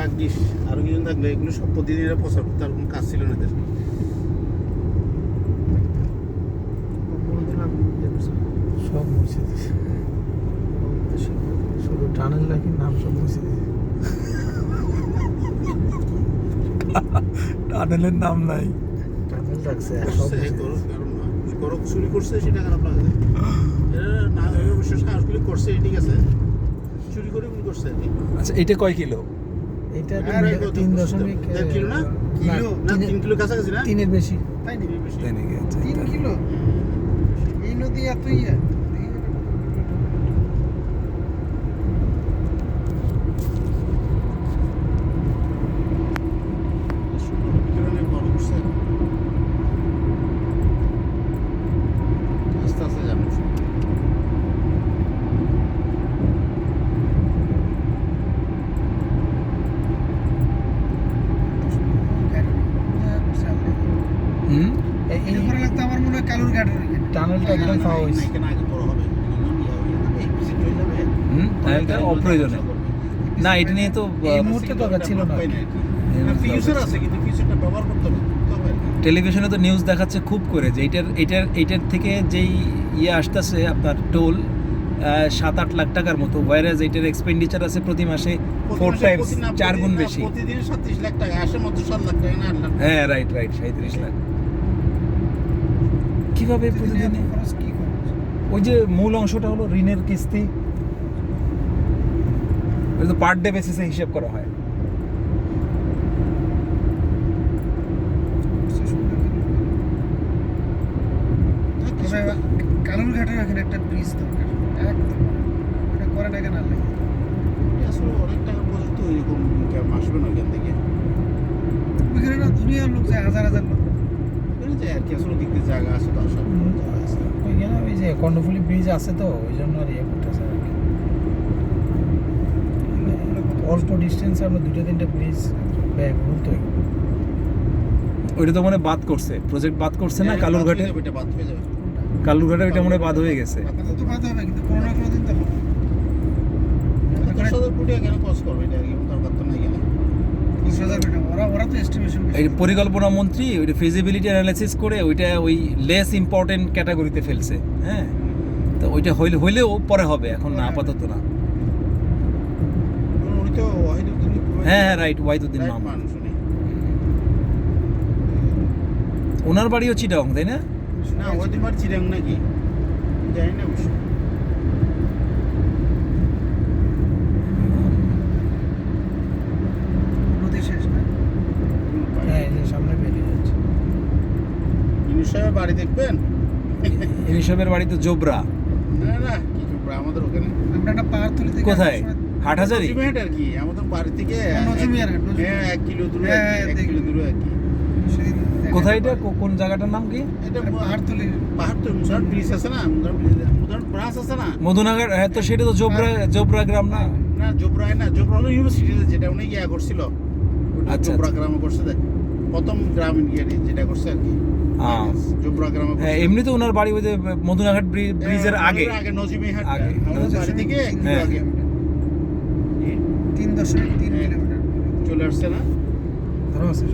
ভাগ্যিস আরও কিছু থাকলে এগুলো সব প্রতিদিন এরা প্রচার করতে আর কোনো কাজ ছিল না এদের। সব মুছে দিছে। শুধু টানেল নাকি নাম সব মুছে দিছে। টানেলের নাম নাই। টানেল রাখছে না। চুরি করছে সেটা খারাপ লাগে। না অবশ্য সাহসগুলি করছে ঠিক আছে। চুরি করে করছে। আচ্ছা এটা কয় কিলো? এটা তিন- কত তিন দশমিক তিনের- তাই নাকি? বেশি? তাই নাকি? আচ্ছা তিন কিলো? এই নদী এত ইয়ে ষোলো কিলো নিয়ে বড় করছে। আস্তে আস্তে যাব হুম এই- এই এরপরে লাগতো আমার মনে হয় কালুর ঘাটের টানেলটা একদম পাওয়া হয়েছে হয়ে হয়ে। হুম টানেলটা না এটা নিয়ে তো এই মুহূর্তে দরকার ছিল না। আছে কিন্তু ফিউচারটা ব্যবহার করতে হবে কি। টেলিভিশনে তো নিউজ দেখাচ্ছে খুব করে যে এটার এটার এটার থেকে যেই ইয়ে আসতেছে আপনার টোল সাত আট লাখ টাকার মতো ওয়ারাজ এটার এক্সপেন্ডিচার আছে প্রতি মাসে ফোর মাসে টাইমস চার গুণ বেশি প্রতিদিন সাতত্রিশ লাখ টাকা আসে মধ্যে সাত লাখ টাকা না হ্যাঁ রাইট রাইট সাঁত্রিশ লাখ কীভাবে প্রতিদিনে? খরচ কি খরচ ওই যে মূল অংশটা হলো ঋণের কিস্তি। ওই তো পার ডে বেসিসে হিসাব করা হয়। তবে কালুর ঘাটের একটা ব্রিজ দরকার। একদম। ওটা করে না কেন আসলে অনেক টাকা পর্যন্ত এরকম ইনকাম আসবে না ওইখান থেকে। ওইখানে না দুনিয়ার লোক যায় হাজার হাজার লোক। যে আর কি আসলে দিক দিয়ে জায়গা আছে তো আসার জায়গা আছে। ওইখানে ওই যে কর্ণফুলি ব্রিজ আছে তো ওই জন্য আর ইয়ে করতেছে আর কি। অল্প ডিস্টেন্সে আমরা দুটো তিনটে ব্রিজ ব্যয় করতে ওইটা তো মনে হয় বাদ করছে। প্রজেক্ট বাদ করছে না হ্যাঁ, কালুরঘাটে? বাদ বাদ যাবে। কালুরঘাটে ওইটা মনে হয় বাদ হয়ে গেছে। তো বাদ হবে কিন্তু কোনো না কোনো দিন তো হবে। দশ কেন খরচ করবে? এটা আর কি দরকার তো নাই কেন বিশ হাজার ওরা তো এস্টিমেশন এই পরিকল্পনা মন্ত্রী ওইটা ফিজিবিলিটি অ্যানালাইসিস করে ওইটা ওই লেস ইম্পর্টেন্ট ক্যাটাগরিতে ফেলছে হ্যাঁ? তো ওইটা হইলে হইলেও পরে হবে এখন না আপাতত না। ওয়াহিদুদ্দিন হ্যাঁ হ্যাঁ রাইট ওয়াইদুদ্দিন রাইট মাহমুদ ওনার বাড়িও চিটাং তাই না? না ওয়াহিদুদ্দিন বার চিরাং নাকি? জানি না অবশ্য নদী শেষ না হ্যাঁ এই যে সামনে বেরিয়ে যাচ্ছে সাহেবের বাড়ি দেখবেন? এলিসবের বাড়ি তো জোবরা। না না কি করব আমাদের ওখানে আমরা একটা পাহাড় তুলি থেকে কোথায় হাটহাজারি? নজিমহাট আর কি আমাদের বাড়ি থেকে হ্যাঁ, হাট, হ্যাঁ হাট। এক কিলো দূরে হ্যাঁ, হ্যাঁ, এক কিলো দূরে আর কি। কোথায় এটা? কোন জায়গাটার নাম কি? এটা পাহাড়তলি। তো মুসার ব্রিজ আছে না? মুসার ব্রাঞ্চ আছে না? মধুনগর হ্যাঁ তো সেটা তো জোবরা জোবরা গ্রাম না? না জোবরায় না। জোবরা হলো ইউনিভার্সিটিতে যেটা উনি ইয়া করছিল। আচ্ছা, জোবরা আচ্ছা। গ্রামে করছে। দেখ প্রথম গ্রাম ইয়ে যেটা করছে আর কি। আহ। হ্যাঁ করছে। এমনি তো ওনার বাড়ি ওই যে মধুনাঘাট ব্রি- ব্রিজের হ্যাঁ, আগে আগে থেকে হ্যাঁ। আগে তিন দশমিক তিন হ্যাঁ। কিলোমিটার চলে আসছে না ধরো আছে